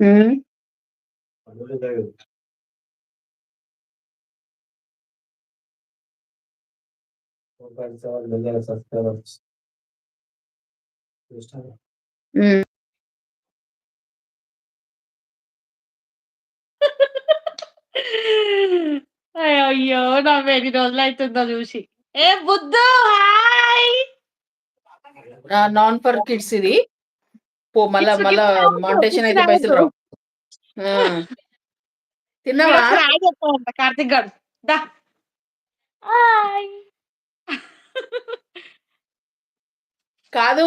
హ్మ్. హ్మ్. అయ్యో! నవ్వెన్ని రోజులైతుందో జూసి. ఏ బుద్ధు హాయ్! నాన్ ఫర్ కిడ్స్ ఇది. పో మళ్ళా మళ్ళా కిడ్స్ అయితే పైసలు. రావు. తిన్నావా? కార్తీక్. దా! హాయ్! కాదు.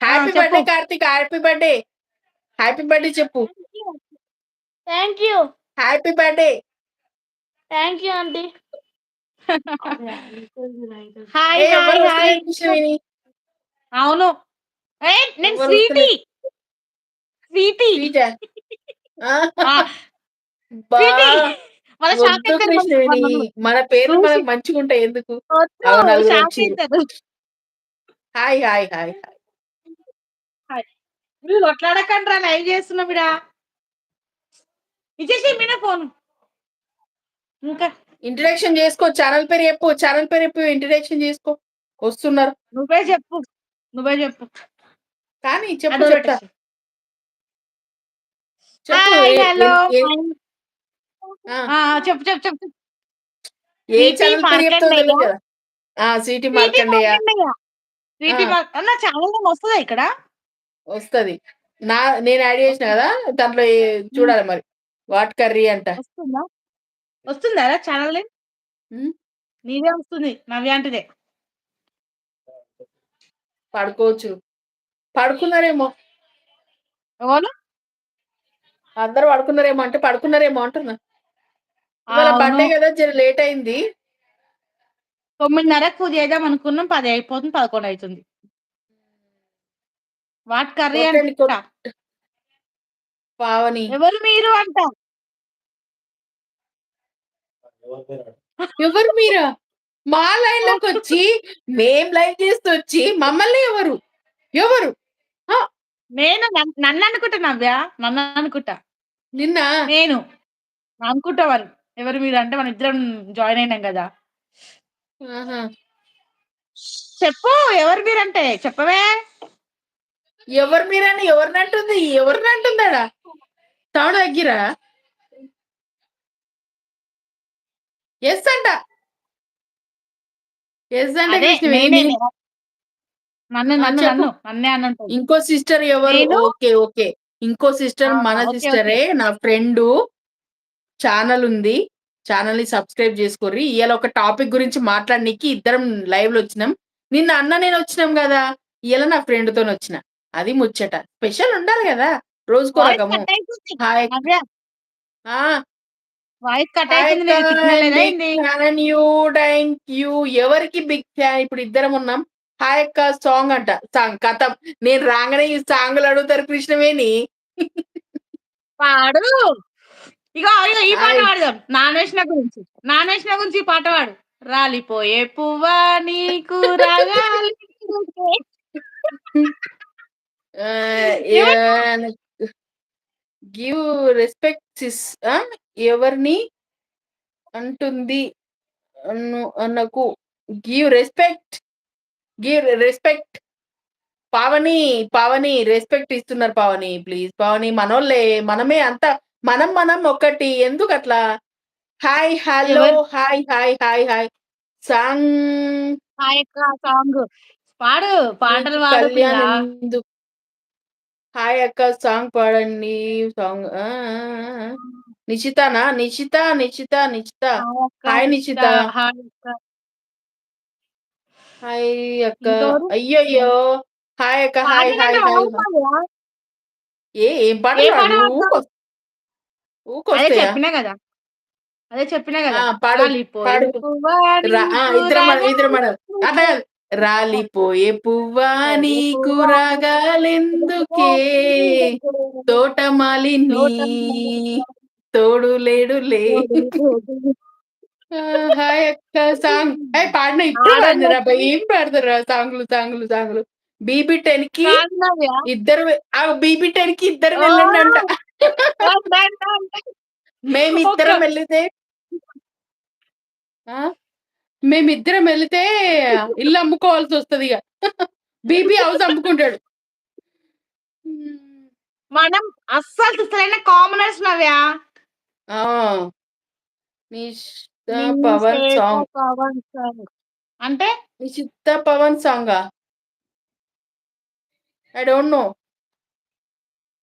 Happy. Birthday Karthik. Happy birthday. Happy birthday చెప్పు. Thank you. Happy birthday. Thank you. Hi Krishnaveni. అవును. నేను స్వీటీ. స్వీటీ. మన పేర్లు. మనకు ఎందుకు? షాక్ వచ్చిర్రు. అయితారు. Hi hi hi hi. Hi. మీరు కొట్లాడకండ్రా లైవ్ చేస్తున్నాం ఈడ. ఇచ్చేసేయ్ మీనా ఫోను. ఇంకా ఇంట్రడక్షన్ చేసుకో. ఛానల్ పేరు చెప్పు. ఛానల్ పేరు చెప్పు. ఇంట్రడక్షన్ చేసుకో. వస్తున్నారు. నువ్వే చెప్పు. నువ్వే చెప్పు. కానీ చెప్పు చెప్తా. చెప్పు. చెప్పు చెప్పు. ఏ ఛానల్ మార్కండేయ. అన్న ఛానల్ నేమ్ వస్తదా ఇక్కడ? వస్తది. నా నేను యాడ్ చేసిన వస్తదా? కదా! దాంట్లో. చూడాలి మరి. వాట్ కర్రీ అంట. వస్తుందా? వస్తుందారా ఛానల్ నేమ్? నీదే వస్తుంది. నవ్య ఆంటీదే. పడుకోవచ్చు. పడుకున్నారేమో. అందరూ పడుకున్నారేమో అంటే పడుకున్నారేమో అంటున్నా. ఇవాళ. బర్త్‌డే కదా! జర లేట్ అయింది. 9:30కు చేద్దాం అనుకున్నాం. 10 అయిపోతుంది. 11 అయితుంది. వాట్ కర్రీ కొట్టండి అంట. కొట్ పావని. ఎవరు మీరు అంట. ఎవరు మీరా? మా లైన్‌లోకొచ్చి మేం లైవ్ చేస్తొచ్చి మమ్మల్ని ఎవరు? ఎవరు? ఆ! నేను నన్ నన్ను అనుకుంటా నవ్య. నన్ను అనుకుంటా. నిన్నా? నేను. అనుకుంటా మరి. ఎవరు మీరు అంటే మన ఇద్దరం జాయిన్ అయినాం గదా! ఆహా! చెప్పు ఎవరు మీరంటే చెప్పవే? ఎవరు మీరని ఎవరినంటుంది? ఎవరినంటుందాడ? సౌండ్ తగ్గిరా? యెస్ అంట. యెస్ అంటే అదే కృష్ణవేణి నేనే. నీ నన్ను ఆ! నన్ను చెప్పు. నన్ను. నన్నే అనంటది. ఇంకో సిస్టర్ ఎవరు? నేను ఓకే. ఓకే. ఇంకో! సిస్టర్ మన ఓకే. ఓకే. సిస్టరే. నా ఫ్రెండు. ఛానల్ ఉంది. ఛానల్‌ని సబ్స్క్రైబ్ చేసుకోర్రి. ఇయాల ఒక టాపిక్ గురించి మాట్లాడనీకి ఇద్దరం లైవ్‌లో వచ్చినాం. నిన్న అన్న నేను వచ్చినాం గదా! ఇయాల నా ఫ్రెండ్‌తోనొచ్చిన. అది ముచ్చట. స్పెషల్ ఉండాలి గదా! రోజుకో వాయిస్ రకము. కట్ అయితుంది. హాయ్ నవ్య. ఆ! వాయిస్ కట్ హాయ్ అయితుంది. అక్క. నీది సిగ్నల్ లేదా బిగ్ ఏంది? Fan you. Thank you. ఎవరికి బిగ్ ఫ్యాన్? ఇప్పుడు ఇద్దరం ఉన్నాం. హాయ్ అక్క సాంగ్ అంట. సాంగ్ ఖతం. నేను రాంగానే ఈ సాంగులు అడుగుతారు కృష్ణవేణి. పాడు. ఇగో ఇగో ఈ పాట. పాడదాం. నానేషిన గురించి. నానేషిన గురించి ఈ పాట పాడు. రాలిపోయే పువ్వా నీకు! Give respect sis! ఎవరిని అంటుంది అను అనకు. Give respect. Give respect. Pavani, Pavani respect ఇస్తున్నారు పావని. ప్లీజ్ పావని మనోళ్ళే. మనమే అంతా మనం మనం ఒకటి. ఎందుకట్లా? Hi, hello? Hi, hi, hi, hi. Song hi అక్క సాంగ్. పాడు. పాటలు పాడు హాయ్ అక్క సాంగ్ పాడండి. సాంగ్! ఆ! నిషితనా? నిషిత, నిషిత, నిషిత. హాయ్ అక్క హాయ్ అక్క. ఇంకెవరు? అయ్యయ్యో! హాయ్ అక్క. Hi, hi, hi? ఏ ఏం ఏ పాటలు పాట? పాడతావు? అదే ఊకొస్తాయా? చెప్పినా గదా! అదే చెప్పినా ఆ! గదా! పాడు. రాలిపోయే పాడు. పువ్వా రా ఆ! నీకు ఇద్దరం పాడాలి. ఇద్దరం. అట్లా రాగాలెందుకే? కాదు. రాలిపోయే పువ్వా రాలిపోయే నీకు పువ్వా రాగాలెందుకే తోటమాలిని తోడు లేడులే. ఆ! హాయ్ అక్క సాంగ్. ఏయ్! పాడిన ఇప్పుడే ఆడండి పాడినరా అబ్బా! ఏం పాడతారురా సాంగులు, సాంగులు, సాంగులు. బీబీ టెన్కి. ఇద్దరు ఆ బీబీ టెన్కి ఇద్దరు ఓహ్! వెళ్ళండి అంట డన్, డన్, డన్, డన్. మేమిద్దరం వెళ్తే ఆ? మేమిద్దరం వెళ్తే ఇల్లు అమ్ముకోవాల్సి వస్తది ఇక బీబీ హౌస్ అమ్ముకుంటాడు మనం అస్సలు చూస్తలేని కామనర్స్ నవ్య ఆ నిషిత పవన్ సాంగ్. పవన్ సాంగ్. అంటే? Nishitha Pawan song I don't know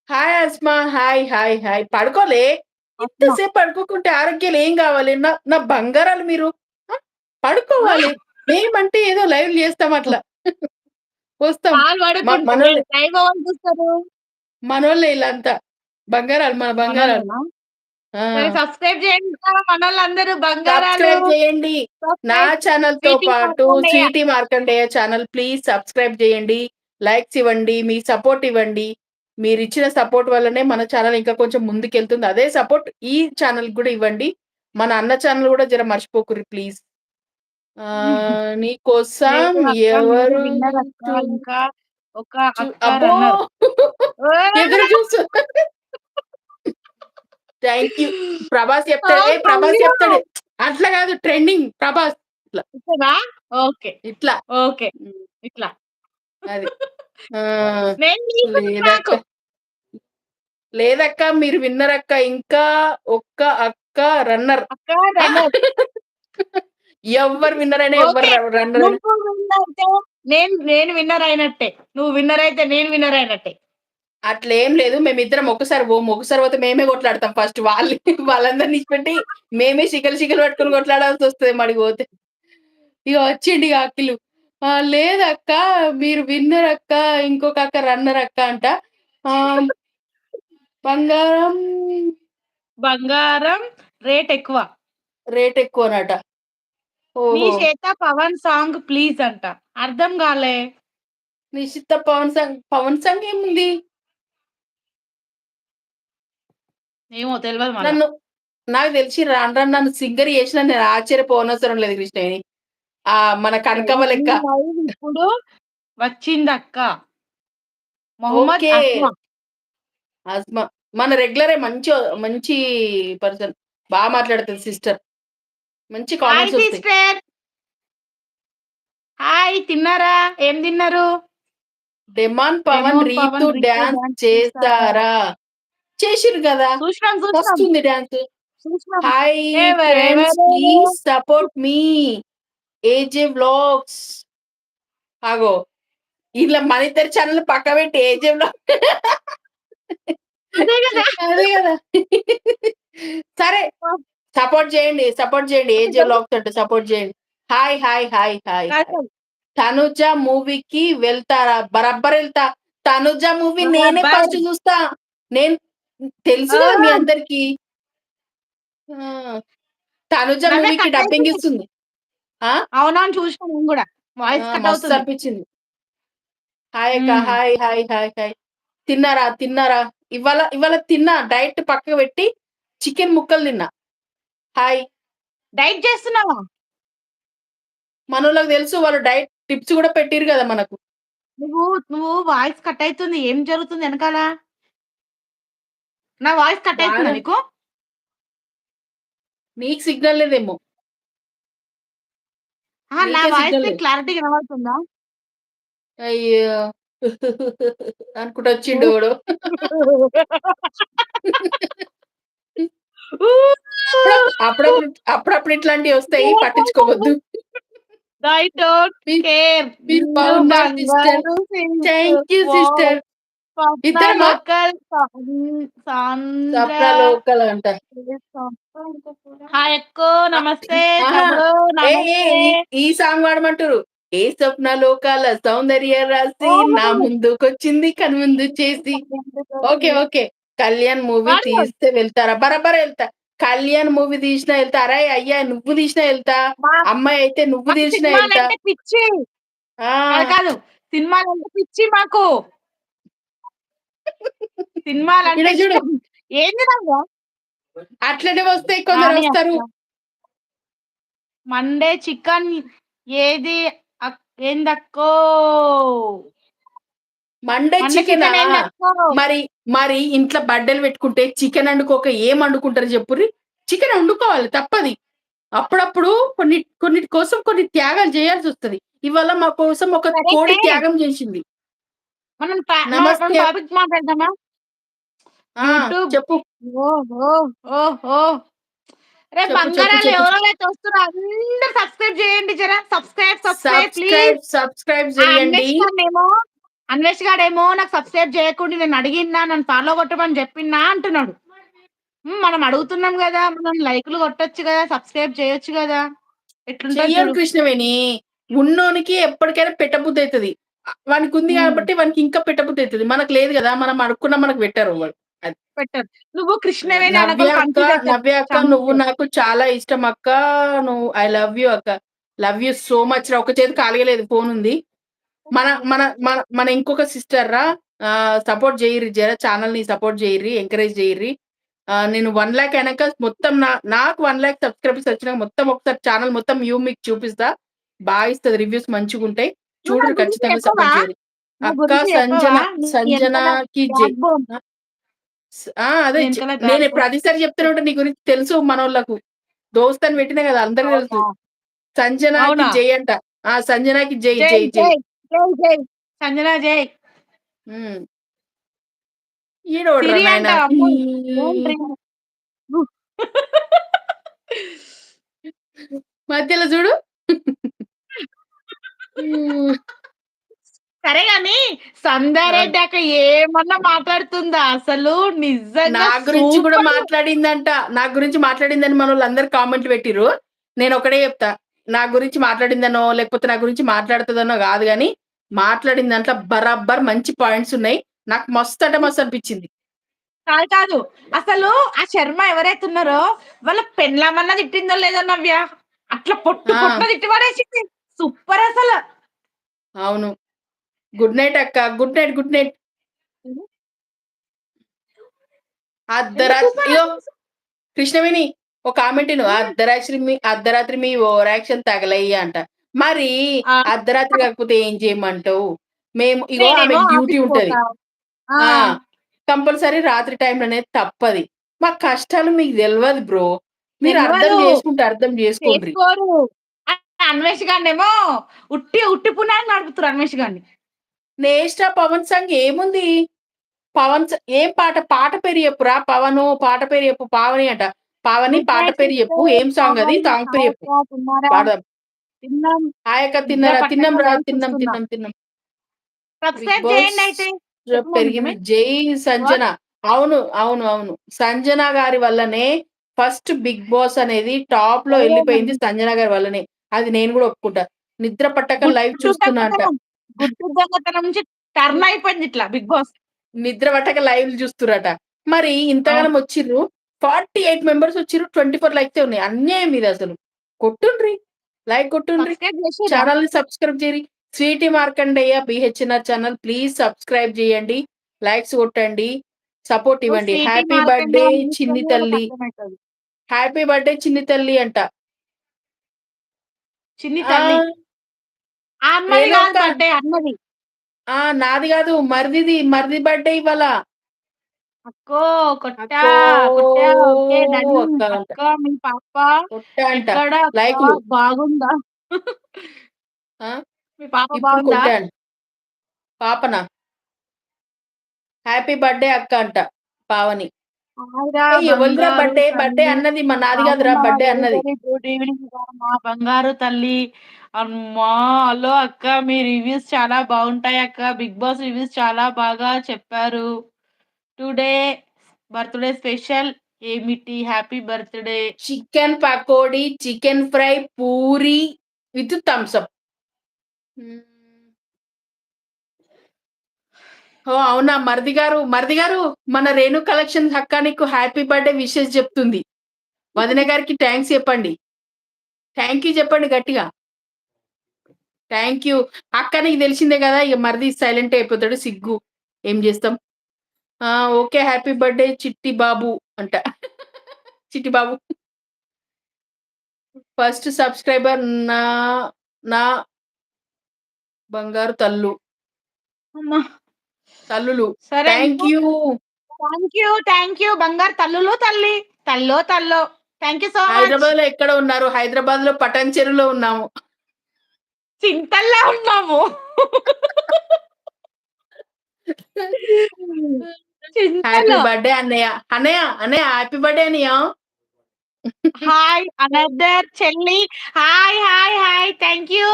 hi Asma hi hi hi పడుకోలే? ఇంతసేపు పడుకోకుంటే ఆరోగ్యాలు ఏం కావాలి? నా నా బంగారాలు మీరు ఆ? పడుకోవాలి. మేమంటే ఏదో లైవ్ చేస్తాం అట్లా. వస్తాం. పాలు మ- మనోళ్ళే పడుకుంటే లైవ్ అవ్వాలి చూస్తారు మనోళ్ళే ఇలా అంతా బంగారాలు మన బంగారాలు. సబ్స్క్రైబ్ చేయండి బంగారాలు సబ్స్క్రైబ్ చేయండి. నా ఛానల్తో పాటు. Sweety Markandeya channel please subscribe చేయండి లైక్స్ ఇవ్వండి మీ సపోర్ట్ ఇవ్వండి. మీరు ఇచ్చిన సపోర్ట్ వల్లనే మన ఛానల్ ఇంకా కొంచెం ముందుకెళ్తుంది. అదే సపోర్ట్ ఈ ఛానల్ కూడా ఇవ్వండి. మన అన్న ఛానల్ కూడా జర మర్చిపోకురి ప్లీజ్. నీకోసం ఎవరు ఒక. ఎదురు చూసు థ్యాంక్ యూ ప్రభాస్ చెప్తాడు ఏ ప్రభాస్. చెప్తాడు? అట్లా కాదు ట్రెండింగ్. ప్రభాస్ ఇట్లనా? ఓకే. ఇట్లా. ఓకే. ఇట్లా. అది. లేదక్క. మీరు విన్నరక్క. ఇంకా ఒక్క అక్క రన్నర్. ఎవరు విన్నర్ అయినా ఎవరు. రన్నర్ నేను నేను విన్నర్ అయినట్టే నువ్వు విన్నర్ అయితే నేను విన్నర్ అయినట్టే అట్లా ఏం లేదు మేమిద్దరం ఒకసారి పోము. ఒకసారి పోతే మేమే కొట్లాడతాం ఫస్ట్ వాళ్ళు వాళ్ళందరినీ పెట్టి మేమే శిఖలు శిఖలు పట్టుకొని కొట్లాడాల్సి వస్తుంది మడికి పోతే. ఇక వచ్చిండి ఇక అక్కిలు లేదక్క మీరు విన్నర్ అక్క ఇంకొక అక్క రన్నర్ అక్క అంట బంగారం బంగారం రేట్ ఎక్కువ. రేట్ ఎక్కువనట. నీ ఓహో. చేత పవన్ సాంగ్ ప్లీజ్ అంట. అర్థం కాలే. నిశ్చిత పవన్ సంగ్ పవన్ సంగ్ ఏముంది? ఏమో తెలియదు. నన్ను నాకు తెలిసి రాను రాను నన్ను సింగర్ చేసిన నేను ఆశ్చర్యపోనవసరం లేదు కృష్ణని ఆ మన కనకమ్మ లెక్క. ఇప్పుడు వచ్చింది అక్క మొహమ్మద్. అస్మా మన రెగ్యులరే మంచి మంచి పర్సన్ బాగా మాట్లాడుతుంది సిస్టర్ మంచి కామెంట్స్ సిస్టర్ హాయ్ తిన్నారా? ఏం తిన్నారు? డెమాన్ పవన్ రీతు డాన్స్ చేస్తారా చేసిరు కదా? వస్తుంది dance hi? Friends please support me AJ vlogs ఆగో ఇలా మన ఇద్దరు ఛానల్ పక్క పెట్టి ఏజే వ్లాగ్ అదే కదా. అదే కదా. సరే సపోర్ట్ చేయండి సపోర్ట్ చేయండి. ఏజే వ్లాగ్స్ అంటే సపోర్ట్ చేయండి. Hi hi hi hi. Tanuja మూవీకి వెళ్తారా? బరబ్బర్ వెళ్తా. తనుజ మూవీ నేనే. ఫస్ట్ చూస్తా. నేను తెలుసు కదా మీ ఆ. అందరికి తనుజ మూవీకి డబ్బింగ్. ఇస్తుంది. అవునవును చూసినా నేను కూడా. వాయిస్ ఆ, కట్ మస్తు అవుతుంది. అనిపించింది. హాయ్ అక్క. Hi hi hi hi. తిన్నారా? తిన్నారా? ఇవాళ ఇవాళ తిన్నా డైట్ పక్కకు పెట్టి చికెన్ ముక్కలు తిన్నా. హాయ్. డైట్ చేస్తున్నావా? మనోళ్ళకి తెలుసు వాళ్ళు డైట్ టిప్స్ కూడా పెట్టిరు కదా మనకు. నువ్వు నువ్వు వాయిస్ కట్ అవుతుంది. ఏం జరుగుతుంది వెనకాల? నా వాయిస్ కట్ అవుతుందా నీకు? నీకు సిగ్నల్ లేదేమో. నా వాయిస్. క్లారిటీ కనబడుతుందా? అయ్యో. అనుకుంటూ వచ్చిండు ఎవడు. అప్పుడప్పుడు అప్పుడప్పుడు ఇట్లాంటివి వస్తాయి పట్టించుకోవద్దు. Thank you. సిస్టర్ లోకల్ అంట హాయ్ అక్కో నమస్తే ఈ- సాంగ్ వాడమంటారు ఏ స్వప్న లోకాల సౌందర్య రాసి. నా ముందుకొచ్చింది కను ముందు చేసి. Okay okay. కళ్యాణ్ మూవీ. తీస్తే వెళ్తారా? బరాబర్ వెళ్తా. కళ్యాణ్ మూవీ తీసినా వెళ్తా. అరే అయ్యా నువ్వు తీసినా వెళ్తా. అమ్మాయి అయితే నువ్వు తీసినా వెళ్తా. సినిమాలంటే పిచ్చి మాకు. ఈడ చూడు. ఏంది? అట్లనే వస్తాయి కొందరు వస్తారు. మండే చికెన్ ఏది ఏందక్కో మండే చికెనా? మరి మరి ఇంట్లో బర్త్‌డేలు పెట్టుకుంటే చికెన్ వండుకోక ఏం వండుకుంటారు చెప్పుర్రి? చికెన్ వండుకోవాలి తప్పది. అప్పుడప్పుడు కొన్ని కొన్నిటి కోసం కొన్ని త్యాగాలు చేయాల్సొస్తది. ఇవాళ మా కోసం ఒక కోడి త్యాగం చేసింది. మనం. టాపిక్ మాట్లాడదామా? చెప్పు. రే బంగారాలు చెప్పు. ఎవరెవరైతే చూస్తున్నారో అందరూ సబ్స్క్రైబ్ చేయండి జరా. Subscribe, subscribe please. సబ్స్క్రైబ్, చేయండి. అన్వేష్ గాడేమో అన్వేష్ గాడేమో నాకు సబ్స్క్రైబ్ చేయకుండా నేను అడిగినా, నన్ను ఫాలో కొట్టమని చెప్పినా అంటున్నాడు. మనం అడుగుతున్నాం గదా! మనం లైకులు కొట్టొచ్చు గదా! సబ్స్క్రైబ్ చేయొచ్చు చెయ్యరు చూడు. కృష్ణవేణి. ఉన్నోనికి ఎప్పటికైనా పెట్టబుద్ధి ఆహ్, వానికుంది హ్మ్. కాబట్టి వానికి ఇంకా పెట్టబుద్ధి మనకు లేదు గదా! మనం అడుక్కున్నా మనకు పెట్టరు వాళ్ళు. పెట్టరు. నువ్వు కృష్ణవేణి నవ్య అక్క, ఛానెల్ నువ్వు. నాకు చాలా ఇష్టం అక్క. నువ్వు ఐ లవ్ యూ అక్క. లవ్ యూ సో మచ్ రా. ఒక చేతి ఖాళీగా లేదు ఫోనుంది. మన మన మన మన ఇంకొక సిస్టర్ రా సపోర్ట్ జేయిర్రి జర ఛానెల్‌ని సపోర్ట్ జేయిర్రి. ఎంకరేజ్. ఆహ్, నేను 1,00,000 అయినాక మొత్తం నా నాకు 1,00,000 సబ్స్క్రైబర్స్ వచ్చినాక మొత్తం ఒకసారి ఛానెల్ మొత్తం వ్యూ మీకు చూపిస్తా. బా ఇస్తది రివ్యూస్ మంచిగుంటాయి. నువ్వు గురించి ఖచ్చితంగా? సపోర్ట్ అక్క? సంజన సంజనాకి! అదే నీ చె ఎనకాల బ్యాక్ నేనెప్పుడు బోన్. ప్రతిసారి చెప్తూనే ఉంటా నీ గురించి తెలుసు మనోళ్ళకు. దోస్త్ అని పెట్టినా! అందరికి అవునా? తెలుసు. సంజనాకి అవునా? జై అంట. ఆ! సంజనాకి జై, జై, జై. సంజన జై. మధ్యలో జూడు. సరే గాని! సంధ్యారెడ్డి ఏమన్నా మాట్లాడుతుందా అసలు? నా నిజంగా గురించి గూడా సూపర్. మాట్లాడిందంట. నా గురించి మాట్లాడిందని మనోళ్ళందరూ కామెంట్లు పెట్టిర్రు. నేనొకటే చెప్తా. నా గురించి మాట్లాడిందనో, లేకపోతే నా గురించి మాట్లాడుతదనో గాదు గానీ, మాట్లాడిన దాంట్లో బరాబర్ మంచి పాయింట్స్ ఉన్నాయి. నాకు మస్తు అంటే మస్తు అనిపిచ్చింది. కాదు కాదు. అసలు ఆ శర్మ ఎవరైతే ఉన్నారో వాళ్ళ పెళ్ళామన్నా తిట్టిందో లేదో నవ్య. అట్లా పొట్టు ఆ! పొట్టున తిట్టి పడేసింది. సూపర్ అసలు. అవును. గుడ్ నైట్ అక్క. Good night, good night. ఎందుకు? అర్ధరాత్ ఎందుకు ఇగో మరి? కృష్ణవేణి ఒక కామెంట్. అర్ధరాత్రి మీ అర్ధరాత్రి మీ ఓవరాక్షన్ తగలయ్య అంట. మరి! అర్ధరాత్రి కాకపోతే ఏం చేయమంటావు? మేము ఇగో ఆమెకు డ్యూటీ ఉంటది. కంపల్సరీ రాత్రి టైంలోనే తప్పది. మా కష్టాలు మీకు తెలవదు బ్రో. మీరు అర్థం. చేసుకుంటే అర్థం చేసుకోండ్రి. అన్వేష్ గాడినేమో ఉట్టి ఉట్టి పుణ్యానికి నడుపుతుర్రు అన్వేష్ గాడిని. నెక్స్ట్ ఆ పవన్ సాంగ్ ఏముంది? పవన్ ఏం పాట? పాట పేరు చెప్పురా? పవను పాట పేరు చెప్పు. పావని అంట. పావని పాట పేరు. చెప్పు. ఏం సాంగ్ అది? సాంగ్ పేరు చెప్పు. పాడదాం. తిన్నాం. తిన్నారా? పట్టక తిన్నాం రా. తిన్నాం. తిన్నాం, తిన్నాం. పెరిగింది. జై? సంజన. అవును. అవును. అవును. సంజన గారి వల్లనే ఫస్ట్ బిగ్ బాస్ అనేది టాప్‌లో సరే ఎళ్ళిపోయింది మమ్మీ. సంజన గారి వల్లనే. అది నేను గూడా ఒప్పుకుంటా. నిద్ర పట్టక లైవ్ చూస్తున్నా అంట. దొంగతనం. గుట్టు దొంగతనం నుంచి టర్న్ అయిపోయింది ఇట్లా బిగ్ బాస్. నిద్ర పట్టక లైవ్‌లు చూస్తుర్రట. మరి ఇంతగనం. వచ్చిర్రు. 48 మెంబర్స్ వచ్చిర్రు. 24 లైక్సే ఉన్నాయి. అన్యాయం ఇదసలు. కొట్టుండ్రి. లైక్ కొట్టుండ్రి. చేసిర్రా? ఛానెల్‌ని subscribe చేయిర్రి. Sweety Markandeya BHNR channel please subscribe చేయండి. లైక్స్ కొట్టండి. సపోర్ట్ ఇవ్వండి. హ్యాపీ బర్త్‌డే చిన్ని తల్లి. హ్యాపీ బర్త్‌డే చిన్ని తల్లి అంట. చిన్ని! తల్లి. ఆ కాదు. బర్త్‌డే అన్నది. ఆ! నాది గాదు. మరిదిది. మరిది బర్త్‌డే ఇవాళ. అక్కో కొట్టా. అక్కో కొట్టా. ఓకే. డన్. అక్క అంట. అక్క మీ పాప కొట్టా అంట. ఎక్కడ అక్క? లైకులు. బాగుందా? ఆ! మీ పాప ఇప్పుడు బాగుందా? కొట్టాను. పాపనా? హ్యాపీ బర్త్‌డే అక్క అంట. పావని. బంగారు బర్త్‌డే? బర్త్‌డే తల్లి. అన్నది. మ నాది అవునా! బర్త్‌డే అన్నది. గుడ్ ఈవెనింగ్ మా బంగారు తల్లి. అమ్మా! హలో అక్క మీ రివ్యూస్ చాలా బాగుంటాయి అక్క. బిగ్ బాస్ రివ్యూస్ చాలా బాగా చెప్పారు. టుడే బర్త్‌డే స్పెషల్ ఏమిటి? Happy birthday. Chicken pakodi, chicken fry, puri with Thums ఓ అవునా! మరిది గారు, మరిది గారు మన రేణు కలెక్షన్ అక్క నీకు హ్యాపీ బర్త్‌డే విషెస్ చెప్తుంది. వదిన గారికి థ్యాంక్స్ చెప్పండి. థ్యాంక్ యూ చెప్పండి గట్టిగా. Thank you. అక్క నీకు తెలిసిందే కదా ఇక మరిది సైలెంట్ అయిపోతాడు సిగ్గు. ఏం చేస్తాం ఆ! Okay. Happy birthday Chitti Babu అంట. చిట్టి బాబు. ఫస్ట్ సబ్స్క్రైబర్ నా నా బంగారు తల్లు. అమ్మా! తల్లులు. సరే అండి. యూ. Thank you. బంగారు తల్లులు తల్లి. తల్లో తల్లో. Thank you so much. హైదరాబాద్‌లో ఎక్కడ ఉన్నారు? హైదరాబాద్‌లో పటాన్ చెరువులో ఉన్నాము. చింతల్లా ఉన్నాము. హ్యాపీ. బర్త్‌డే అన్నయ్య. అన్నయ్య, అన్నయ్య హ్యాపీ బర్త్‌డే అన్నయ్య. హాయ్ అనదర్ చెల్లి. Hi, hi, hi. Thank you.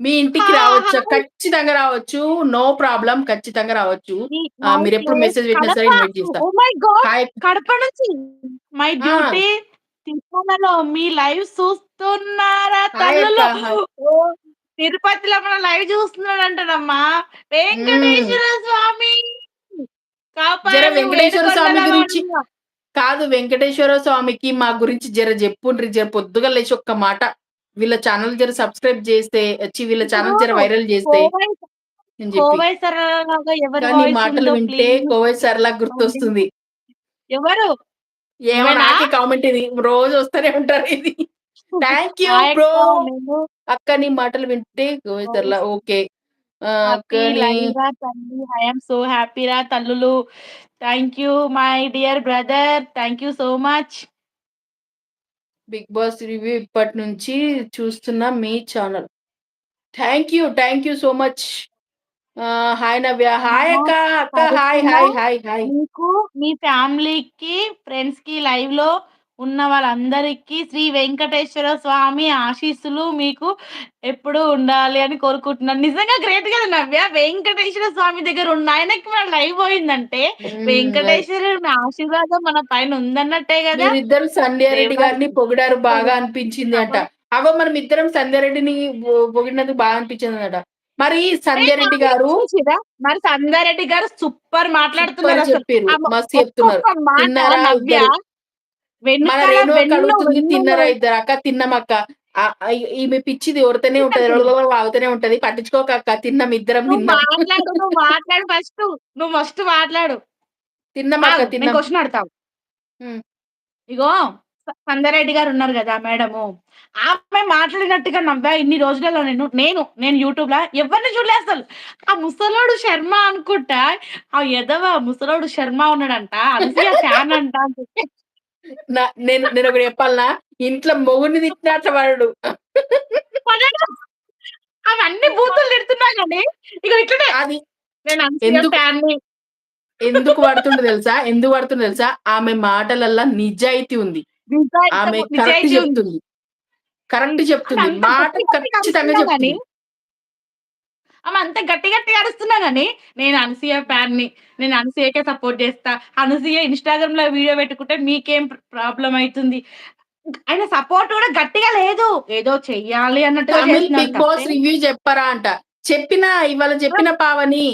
మీ ఇంటికి రావచ్చు. ఖచ్చితంగా రావచ్చు. No problem. ఖచ్చితంగా రావచ్చు. మీ ఆహ్, మై మీరెప్పుడు ప్లేస్ మెసేజ్ పెట్టినా సరే. ఇన్వైట్ చేస్తా. Oh my god! Hi Kadapa నుంచి మై! డ్యూటీ తిరుమలలో మీ లైవ్ చూస్తున్నారా. తల్లులు? తిరుపతిలో మన లైవ్ చూస్తున్నాడంటనమ్మా. హ్మ్. వెంకటేశ్వర స్వామి. వెంకటేశ్వర స్వామి గురించి. కాదు వెంకటేశ్వర స్వామికి మా గురించి జర జెప్పుండ్రి. జర పొద్దుగాల లేచి ఒక్క మాట. వీళ్ళ ఛానెల్ జర సబ్స్క్రైబ్ చేస్తే ఛీ! వీళ్ళ ఛానెల్ జర వైరల్ చేస్తే కానీ మాటలు వింటే కోవై చెప్పండి. గుర్తొస్తుంది. ఎవరు? ఏమో నువ్వేనా? నాకే కామెంట్ ఇది. రోజు వస్తూనే ఉంటారు ఇది. Thank you bro. అక్క. నీ మాటలు వింటే కోవై వాయిస్ ఓకే. సో హ్యాపీ రా తల్లులు. Thank you my dear brother. Thank you so much. Bigg Boss review ఇప్పటి నుంచి చూస్తున్న మీ channel thank you. Thank you so much. Hi Navya. Hi అక్క. అక్క హాయ్, హాయ్, హాయ్, హాయ్. మీకు మీ ఫ్యామిలీకి, ఫ్రెండ్స్‌కి లైవ్‌లో ఉన్న వాళ్ళందరికీ శ్రీ వెంకటేశ్వర స్వామి ఆశీస్సులు మీకు ఎప్పుడూ ఉండాలి అని కోరుకుంటున్నాను. నిజంగా గ్రేట్ కదా నవ్య. వెంకటేశ్వర స్వామి దగ్గర ఉన్న ఆయనకి మన లైవ్ పోయిందంటే. వెంకటేశ్వరుని ఆశీర్వాదం మన పైన ఉందన్నట్టే కదా! మీరిద్దరు సంధ్యారెడ్డి గారిని పొగిడారు బాగా అనిపించింది అంట. అగో మనం ఇద్దరం సంధ్యారెడ్డిని పొగిడినందుకు బాగా అనిపించిందట. మరి ఏ సంధ్యారెడ్డి గారు అనిపించిందా? మరి సంగారెడ్డి గారు సూపర్ మాట్లాడుతున్నారు. ఆమె మస్తు చెప్తున్నారు. తిన్నారా ఇద్దరు? అక్క తిన్నామక్క. ఈమె పిచ్చిది ఒరుతూనే ఉంటది. వాగుతూనే ఉంటది. పట్టించుకోకు అక్క. తిన్నాం ఇద్దరం. మాట్లాడు. ఫస్టు. నువ్వు ఫస్ట్ మాట్లాడు. నేను తిన్నాం. క్వెషన్ అడుగుతా. హ్మ్. ఇగో స సంగారెడ్డి గారు ఉన్నారు గదా! మేడము. ఆమె మాట్లాడినట్టుగా నవ్వా ఇన్ని రోజులలో నేను నేను నేను యూట్యూబ్‌ల ఎవరిని చూడలే అసలు. ఆ ముసలోడు శర్మ అనుకుంటా. ఆ ఎదవ ముసలోడు శర్మ ఉన్నాడంట. అనసూయ ఫ్యాన్ అంట అని చెప్పి నా నేను నేనొకటి చెప్పాలనా? ఇంట్లో మొగుడిని తిట్టినా అట్లా పడడు. పడడు. అవన్నీ బూతులు తిడుతున్నా గాని ఇగో ఇట్లనే. అది నేను ఎందుకు. ఎందుకు పడుతుండో తెలుసా? ఎందుకు పడుతుందో తెలుసా? ఆమె మాటలల్ల నిజాయితీ ఉంది. ఆమె కరెక్ట్. చెప్తుంది. ఆమె చెప్తుంది. మాట ఖచ్చితంగా చెప్తుంది. ఆమె అంత గట్టి గట్టిగా గాని, నేను అనసూయ ఫ్యాన్‌ని. నేను అనసూయకే సపోర్ట్ చేస్తా. అనసూయ ఇన్‌స్టాగ్రామ్‌లో వీడియో పెట్టుకుంటే మీకేం ప్ర ప్రాబ్లమ్ అయితుంది. ఆయన సపోర్ట్ కూడా గట్టిగా లేదు. ఏదో చెయ్యాలి బిగ్ బాస్ తప్పే రివ్యూ చెప్పరా అంట. చెప్పినా ఇవాళ చెప్పిన Pavani.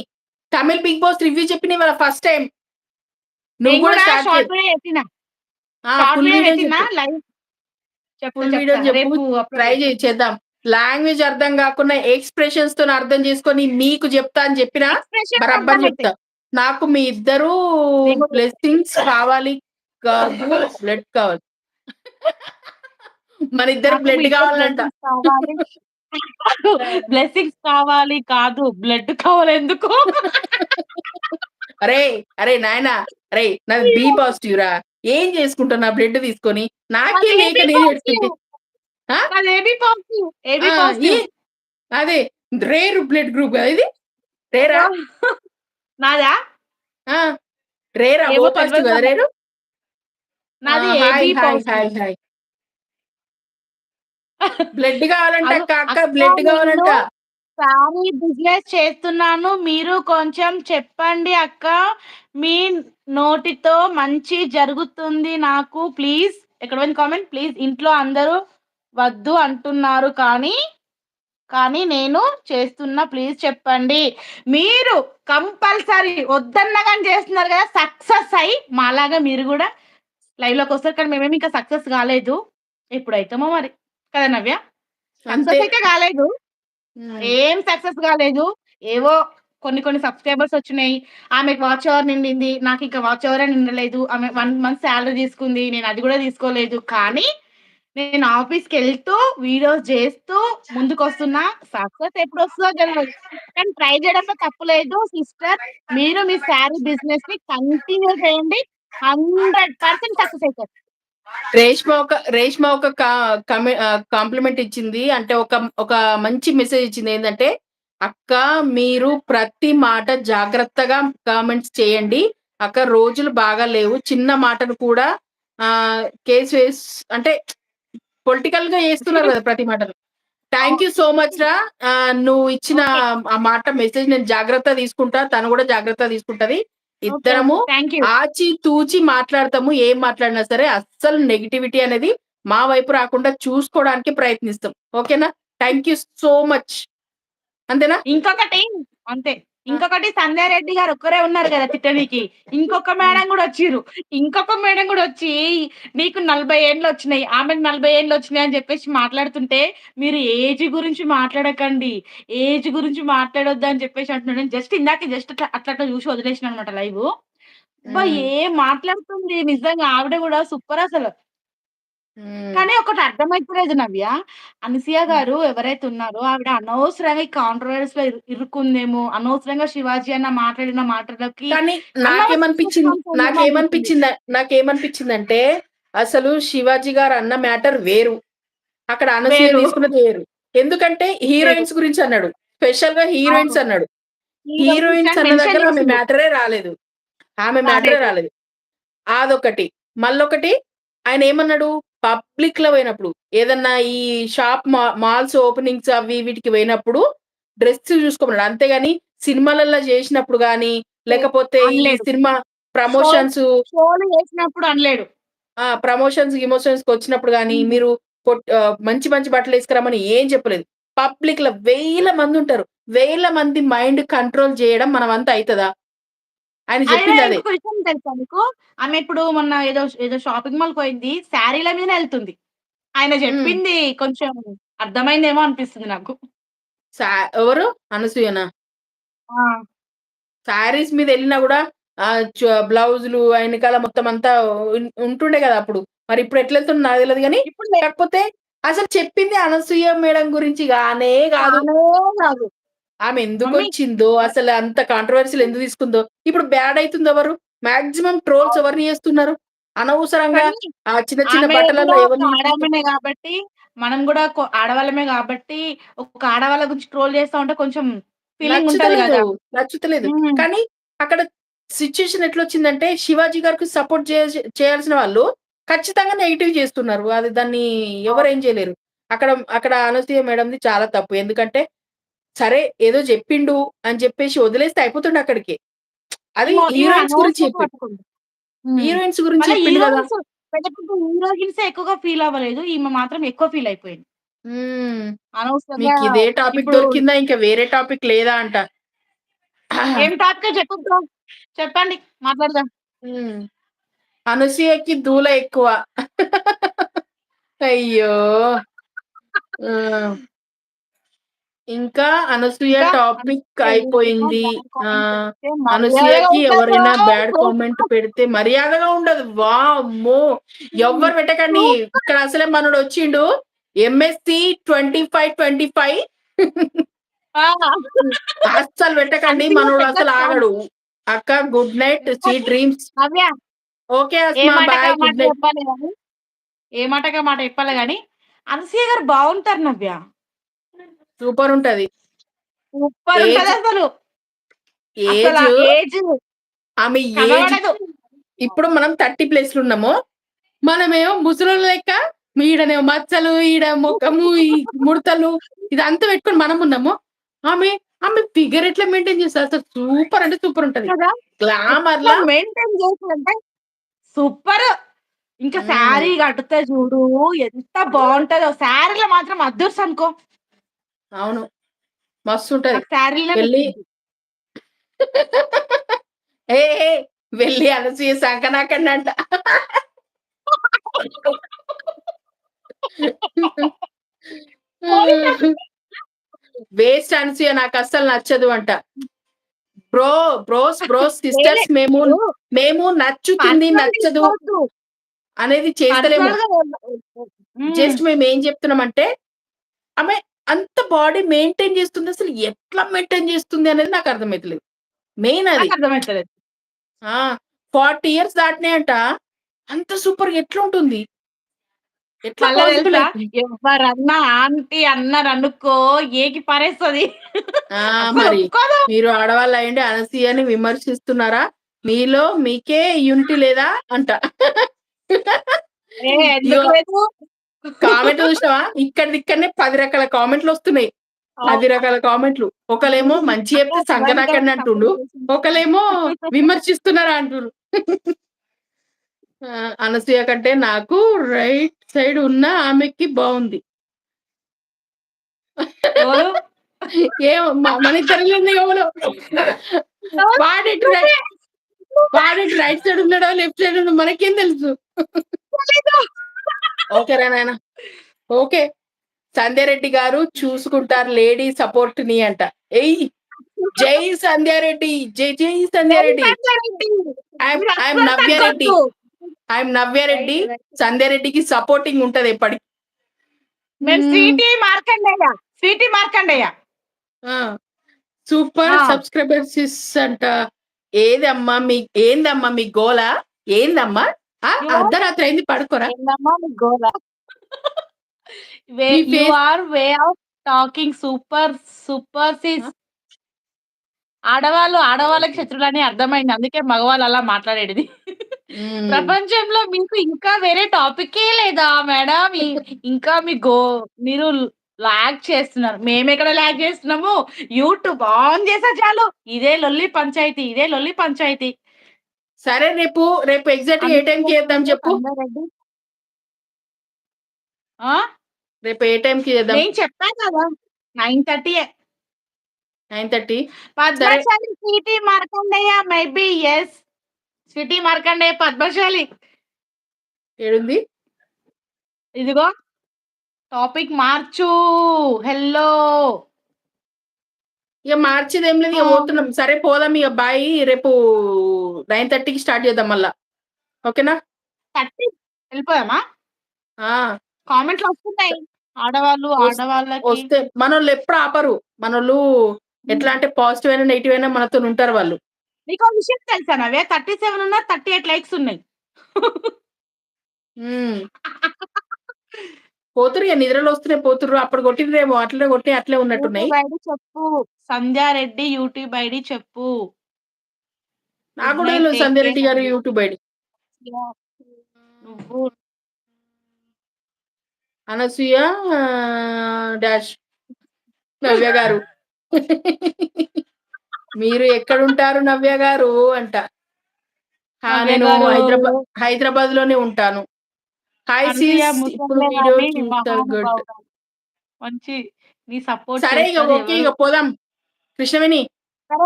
Tamil Bigg Boss review చెప్పిన ఇవాళ ఫస్ట్ టైమ్. నువ్వు కూడా short. Video! Short video. Live. చెప్పు. ట్రై చేద్దాం. లాంగ్వేజ్ అర్థం కాకున్నా ఎక్స్‌ప్రెషన్స్‌తోని అర్థం చేసుకొని మీకు చెప్తా అని చెప్పినా ఎక్స్‌ప్రెషన్స్ అర్థమైతాయి. చెప్తా. నాకు మీ ఇద్దరు. బ్లెస్సింగ్స్ కావాలి కాదు బ్లడ్ కావాలి. మన మీ బ్లడ్ ఇద్దరు కావాలంట. బ్లెస్సింగ్స్ కావాలి. కాదు. బ్లడ్ కావాలి ఎందుకు? అరేయ్! అరేయ్ నాయనా! అరేయ్! నాది బి పాజిటివ్ రా. ఏం చేసుకుంటావు నా బ్లడ్ తీసుకొని? నాకే లేక నేను ఏబీ పాజిటివ్. AB positive. అదే రేర్ బ్లడ్ గ్రూప్ కదా ఇది? రేరా? నాదా? రేరా? ఓ పాజిటివ్ కదా. రేరు? నాది ఏబీ పాజిటివ్. బ్లడ్ కావాలంట అక్క. అక్క బ్లడ్ కావాలంట. శారీ బిజినెస్ చేస్తున్నాను. మీరు కొంచెం చెప్పండి అక్క. మీ నోటితో మంచి జరుగుతుంది నాకు ప్లీజ్. ఎక్కడ కామెంట్? ప్లీజ్ ఇంట్లో అందరూ వద్దు అంటున్నారు కానీ, కానీ నేను చేస్తున్నా ప్లీజ్ చెప్పండి. మీరు కంపల్సరీ వద్దన్నా గాని చేస్తున్నారు కదా! సక్సెస్ అయ్యి మాలాగా మీరు కూడా లైవ్‌లోకి వస్తారు. కానీ మేమేమి ఇంకా సక్సెస్ కాలేదు. ఎప్పుడైతామో మరి. కదా నవ్య? అంతే. సక్సెస్ అయితే కాలేదు. హ్మ్. ఏం సక్సెస్ కాలేదు. ఏవో కొన్ని కొన్ని సబ్‌స్క్రైబర్స్ వచ్చినాయి. ఆమెకి వాచ్ అవర్ నిండింది. నాకింకా వాచ్ అవరే నిండలేదు. ఆమె 1 మంత్ సాలరీ తీసుకుంది. నేను అది కూడా తీసుకోలేదు. కానీ నేను ఆఫీస్‌కెళ్తూ, వీడియోస్ జేస్తూ ముందుకొస్తున్నా. సక్సెస్ ఎప్పుడు వస్తుందో తెలియదు కానీ ట్రై చేయడంలో తప్పు లేదు. సిస్టర్ మీరు మీ శారీ బిజినెస్‌ని కంటిన్యూ చేయండి. 100% సక్సెస్ అవుతారు రేష్మ ఒక రేష్మ ఒక కాంప్లిమెంట్ ఇచ్చింది. అంటే ఒక ఒక మంచి మెసేజ్ ఇచ్చింది. ఏంటంటే "అక్క మీరు ప్రతి మాట జాగ్రత్తగా కామెంట్స్ చేయండి. అక్క రోజులు బాగా లేవు. చిన్న మాటను కూడా ఆహ్, కేస్ వేస్ అంటే పొలిటికల్‌గా ఏస్తున్నారు గదా! ప్రతి మాటను. థాంక్ యూ సో మచ్ రా! నువ్వు ఇచ్చిన. ఆ మాట మెసేజ్ నేను జాగ్రత్తగా తీసుకుంటా. తను గూడా జాగ్రత్తగా తీసుకుంటది. ఇద్దరము. ఆచి తూచి మాట్లాడతాము. ఏం మాట్లాడినా సరే అస్సలు నెగటివిటీ అనేది మా వైపు రాకుండా చూసుకోవడానికి ప్రయత్నిస్తాం. ఓకేనా? Thank you so much. అంతేనా? ఇంకొకటి అంతే. ఇంకొకటి సంధ్యారెడ్డి గారు ఒక్కరే ఉన్నారు గదా! తిట్టనీకి. ఇంకొక. మేడం గూడా వచ్చిర్రు. ఇంకొక మేడం గూడా వచ్చి, "నీకు 40 ఏండ్లొచ్చినాయి. ఆమెకు 40 ఏండ్లొచ్చినాయి" అని జెప్పేసి మాట్లాడుతుంటే, "మీరు ఏజ్ గురించి మాట్లాడకండి. ఏజ్ గురించి మాట్లాడొద్దు" అని జెప్పేసి అంటున్నాడు. నేను జస్ట్ ఇందాక జస్ట్ అట్లా చూసి వదిలేసినా అనమాట లైవు. ఏం మాట్లాడుతుంది నిజంగా ఆవిడ గూడా సూపర్ అసలు. హ్మ్. కానీ ఒకటి అర్థమైతలేదు నవ్య. అనసూయ హ్మ్. గారు ఎవరైతే ఉన్నారో ఆవిడ అనవసరంగా ఈ కాంట్రోవర్సీ‌లో ఇరు ఇరుక్కుందేమో, అనవసరంగా శివాజీ అన్న మాట్లాడిన మాటలకి కానీ అనవసరంగా నాకేమనిపించింది. నాకేమనిపించింద నాకేమనిపించిందంటే, అసలు శివాజీ గారు అన్న మ్యాటర్ వేరు. అక్కడ అనసూయ వేరు. తీసుకున్నది వేరు. ఎందుకంటే వేరు. హీరోయిన్స్ గురించి అన్నాడు. స్పెషల్‌గా అవును. హీరోయిన్స్ అన్నాడు. హీరోయిన్స్ హీరోయిన్స్ అని అన్న మెన్షన్ దగ్గర ఆమె చేసిండు. మ్యాటరే రాలేదు. ఆమె మ్యాటరే రాలేదు. రాలేదు. అదొకటి. మళ్ళొకటి ఆయనేమన్నాడు? పబ్లిక్‌లో పోయినప్పుడు ఏదన్నా ఈ షాప్ మాల్స్ ఓపెనింగ్స్ అవి వీటికి పోయినప్పుడు డ్రెస్ చూసుకోమన్నాడు. అంతేగాని సినిమాలల్లో జేసినప్పుడు గాని, లేకపోతే ఈ. సినిమా ప్రమోషన్సు షోలు చేసినప్పుడు అనలేడు. ఆ! ప్రమోషన్స్, గిమోషన్స్‌కొచ్చినప్పుడు గాని, హ్మ్. మీరు పొట్ ఆహ్, మంచి మంచి బట్టలేసుకురమ్మని ఏం చెప్పలేదు. పబ్లిక్‌లో వేల మందుంటారు. వేల మంది మైండ్ కంట్రోల్ జేయడం మన వంతు అయితదా? ఆయన విషయం తెలుసా నీకు? ఆమె ఇప్పుడు మొన్న ఏదో ఏదో షాపింగ్ మాల్‌కి పోయింది. శారీల మీదనే ఎళ్తుంది. ఆయన హ్మ్. జెప్పింది కొంచెం అర్థమైందేమో అనిపిస్తుంది నాకు. సా ఎవరు? అనసూయనా? ఆ! శారీస్ మీదెళ్ళినా గూడా ఆహ్, చ బ్లౌజులు ఎనకాల మొత్తం అంతా ఉంటుండే గదా! అప్పుడు. మరి ఇప్పుడు ఎట్లెళ్తుందో నాకు తెలవదు గానీ, ఇప్పుడు లే కాకపోతే అసలు చెప్పింది అనసూయ మేడం గురించి గానే. కానే కాదు. ఆమె మమ్మీ ఎందుకొచ్చిందో, అసలు అంత కాంట్రోవర్సీ‌లు ఎందుకు తీసుకుందో, ఇప్పుడు బ్యాడ్ అయితుందెవరు? Maximum trolls. ఎవరిని చేస్తున్నారు? అనవసరంగా ఆ చిన్న చిన్న బట్టలలో కూడా ఎవరిని గాబట్టి, మనం గూడా కొ ఆడవాళ్ళమే గాబట్టి, ఒక ఆడవాళ్ళ గురించి ట్రోల్ చేస్తా ఉంటే కొంచెం ఫీలింగ్ ఉంటది నచ్చుతలేదు. కానీ అక్కడ సిట్యుయేషన్ ఎట్లొచ్చిందంటే, శివాజీ గారికి సపోర్ట్ చేయాల్సి చేయాల్సిన వాళ్ళు ఖచ్చితంగా నెగెటివ్ చేస్తున్నారు. అది దాన్ని. ఎవరేం చేయలేరు. అక్కడ అక్కడ అనసూయ మేడంది చాలా తప్పు. ఎందుకంటే, సరే ఏదో జెప్పిండు అని జెప్పేసి వదిలేస్తే అయిపోతుండే అక్కడికి. అది హీరోయిన్స్ గురించి చెప్పిండు. హీరోయిన్స్ గురించి చెప్పిండు గదా! హీరోయిన్స్ ఎక్కువగా ఫీల్ అవ్వలేదు. ఈమె మాత్రం ఎక్కువ ఫీల్ అయిపోయింది. హ్మ్. అనవసరంగా మీకిదే టాపిక్ దొరికిందా? ఇంకా వేరే టాపిక్ లేదా అంట. ఏం టాపికో చెప్పు. చెప్పండి మాట్లాడదాం. హ్మ్. అనసూయకి దూల ఎక్కువ. అయ్యో! ఆ! ఇంకా అనసూయ టాపిక్ అయిపోయింది. మర్యాదగా అనసూయకి. ఎవరైనా బ్యాడ్ కామెంట్. పెడితే మర్యాదగా ఉండదు. వామ్మో! హ్మ్. ఎవ్వరు పెట్టకండి. ఇక్కడ అసలే మనోడొచ్చిండు. ఎంఎస్‌సి 25, 25 ఆ! హ్మ్. అస్సలు పెట్టకండి. మనోడు అసలు. ఆగడు. అక్క గుడ్ నైట్. ఇంకోటి డ్రీమ్స్. Okay bye. ఆ మాట గుడ్ నైట్. ఏ మాటకి ఆ మాట చెప్పాలి గాని, అనసూయ గారు బావుంటారు నవ్య. సూపర్ ఉంటది. సూపర్. అసల ఏజు ఏజ్ ఆమె ఏజ్ కనబడదు. ఇప్పుడు మనం 30 ప్లస్‌లో ఉన్నాము. మనమేమో ముసలోళ్ళ లెక్క ఈడనేమో మచ్చలు, ఈడ మొఖము, ఈ ముడతలు ఇదంతా పెట్టుకొని మనమున్నాము. ఆమె, ఆమె ఫిగర్ ఎట్లా మెయింటైన్ చేస్తది అసలు సూపర్ అంటే సూపర్ ఉంటది. కదా! ఎట్లా గ్లామర్‌లా మెయింటైన్ చేస్తదంటే సూపరు. ఇంకా. శారీ కడితే చూడు ఎంత బావుంటదో. శారీలో మాత్రం అదుర్సనుకో. అవును. నాకు శారీలే వెళ్ళి నచ్చిద్ది. ఏ ఏ వెళ్ళి అనసూయ సంకనాకండంట. పోనీలే. వేస్ట్ అనసూయ నాకస్సలు నచ్చదు అంట. Bro, bros, bros. సిస్టర్స్ మేము, మేము నచ్చుతుంది, నచ్చదు. అనేది చేస్తలేము. జస్ట్ మేమేం జెప్తున్నామంటే, ఆమె అంత బాడీ మెయింటైన్ జేస్తుంది. అసలు ఎట్లా మెయింటైన్ జేస్తుంది అనేది నాకు అర్థమైతలేదు. మెయిన్ అది. ఆ! 40 ఇయర్స్ దాటినాయంట. అంత ఎట్లుంటుంది? ఎట్లా తెలుసా? అయితుంది? ఎవ్వరన్నా ఆంటీ అన్నారనుకో ఏకి పారేస్తది. మరి. మీరు ఆడవాళ్ళయ్యుండి అనసూయని విమర్శిస్తున్నారా? మీలో మీకే యూనిటీ లేదా అంట. ఏ? కామెంట్ చూసినావా? ఇక్కడిదిక్కడనే 10 రకాల కామెంట్‌లొస్తున్నాయి. 10 అవును. రకాల కామెంట్‌లు. ఒకళ్ళేమో మంచి చెప్తే సంకనాకండి అంటుండు. ఒకళ్ళేమో విమర్శిస్తున్నారా. ఆ! అనసూయ కంటే నాకు రైట్ సైడ్ ఉన్న ఆమెకి బావుంది. ఎవరు? ఏమో మ మనిద్దరిలోనే ఎవలో వాడెటు రై నువ్వే. వాడెటు రైట్ సైడ్ ఉన్నాడో, లెఫ్ట్ సైడ్ ఉన్నాడో మనకేం తెలుసు? ఓకేరా నాయన. ఓకే. సంధ్యారెడ్డి గారు చూసుకుంటారు లేడీ సపోర్ట్‌ని అంట. ఎయ్! జై సంధ్యారెడ్డి. జై జై జై సంధ్యారెడ్డి. అస్సలు నవ్యారెడ్డి. ఐయామ్ నవ్యారెడ్డి. సంధ్యారెడ్డికి సపోర్టింగ్ ఉంటది ఎప్పటికి. మార్కండేయ. ఆ! సూపర్! సబ్‌స్క్రైబర్స్ అంట. ఏదమ్మా మీ ఏందమ్మా మీ గోల? ఏందమ్మా? అర్ధరాత్రి అయింది పడుకోరా? You are way of talking super super sis. ఆడవాళ్ళు ఆడవాళ్ళకి శత్రువులని అర్థమైంది. అందుకే మగవాళ్ళు అలా మాట్లాడేటిది. హ్మ్. ప్రపంచంలో మీకు ఇంకా వేరే టాపికే లేదా మేడం? ఇంకా మీ గో మీరు లాగ్ చేస్తున్నారు. మేమెక్కడ లాగ్ చేస్తున్నాము? యూట్యూబ్ ఆన్ చేస్తే చాలు. ఇదే లొల్లి పంచాయతీ. ఇదే లొల్లి పంచాయతీ. సరే రేపు, రేపు ఎగ్జాక్ట్‌గా ఏ టైంకి చేద్దాం చెప్పు? రేపు ఏ టైంకి చేద్దాం? నేను చెప్పా కదా! 9:30 9:30 సరే. Padmashali Sweety Markandeya maybe yes. Sweety Markandeya Padmashali. ఏడుంది? ఇదిగో టాపిక్ మార్చు. హెల్లో. ఇగ మార్చేదేం లేదు. ఇగ ఆ! పోతున్నాం. సరే పోదాం ఇగ బాయ్. రేపు 9:30కి స్టార్ట్ చేద్దాం మళ్ళా. ఓకేనా? 30 వెళ్ళిపోదామా? ఆ! కామెంట్‌లు వస్తున్నాయి. ఆడవాళ్ళు ఆడవాళ్ళకి వస్తే మనోళ్ళు ఎప్పుడు ఆపరు. మనోళ్ళు ఎట్లా. అంటే పాజిటివ్ అయినా, నెగెటివ్ అయినా మనతోని ఉంటారు వాళ్ళు. నీకో విషయం తెలుసా నవ్య? 37 ఉన్నా 38 లైక్స్ ఉన్నాయి. హ్మ్. పోతుర్రు ఇగ నిద్రలో వస్తున్నాయి పోతుర్రు. అప్పుడు కొట్టిర్రేమో అట్లనే కొట్టినయి అట్లే ఉన్నట్టున్నాయి. చెప్పు. సంధ్యారెడ్డి యూట్యూబ్ ఐడీ చెప్పు. నాకు కూడా కేర్ సంధ్యారెడ్డి గారి. YouTube ID. నువ్వు అనసూయ డాష్ నవ్య గారు. మీరు ఎక్కడుంటారు నవ్య గారు అంట. నేను గారు. హైదరాబాద్ హైదరాబాద్‌లోనే ఉంటాను. హాయ్ ఇప్పుడు వీడియో గుడ్. మహానుభావురాలు. మంచి నీ సపోర్ట్ సరే చేస్తది ఓకే. ఇగ పోదాం. కృష్ణవేణి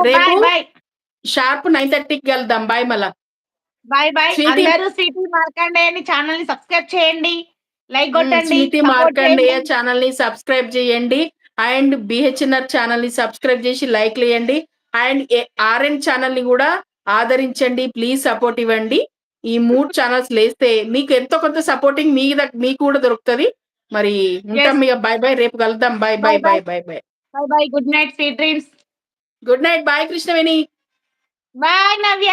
రేపు షార్ప్ 9:30కి కలుద్దాం. బాయ్ మళ్ళా. Bye bye. అందరూ స్వీటీ మార్కండేయని ఛానెల్‌ని సబ్స్క్రైబ్ చేయండి. లైక్. కొట్టండి. స్వీటీ మార్కండేయ చేయండి. ఛానెల్‌ని సబ్స్క్రైబ్ చేయండి. అండ్ బీహెచ్ఎన్ఆర్ ఛానెల్‌ని సబ్స్క్రైబ్ చేసి లైక్‌లేయండి. అండ్ ఏ ఆర్ఎన్ ఛానెల్‌ని కూడా ఆదరించండి. ప్లీజ్ సపోర్ట్ ఇవ్వండి. ఈ 3 ఛానెల్స్ లేస్తే మీకు ఎంతో కొంత సపోర్టింగ్ మీ మీకు కూడా దొరుకుతది. మరి ఉంటాం. ఇగ బాయ్ బాయ్. రేపు కలుద్దాం. Bye bye bye bye. Bye bye bye. Bye bye. Good night. Sweet dreams. Good night. Bye Krishnaveni. Bye Navya.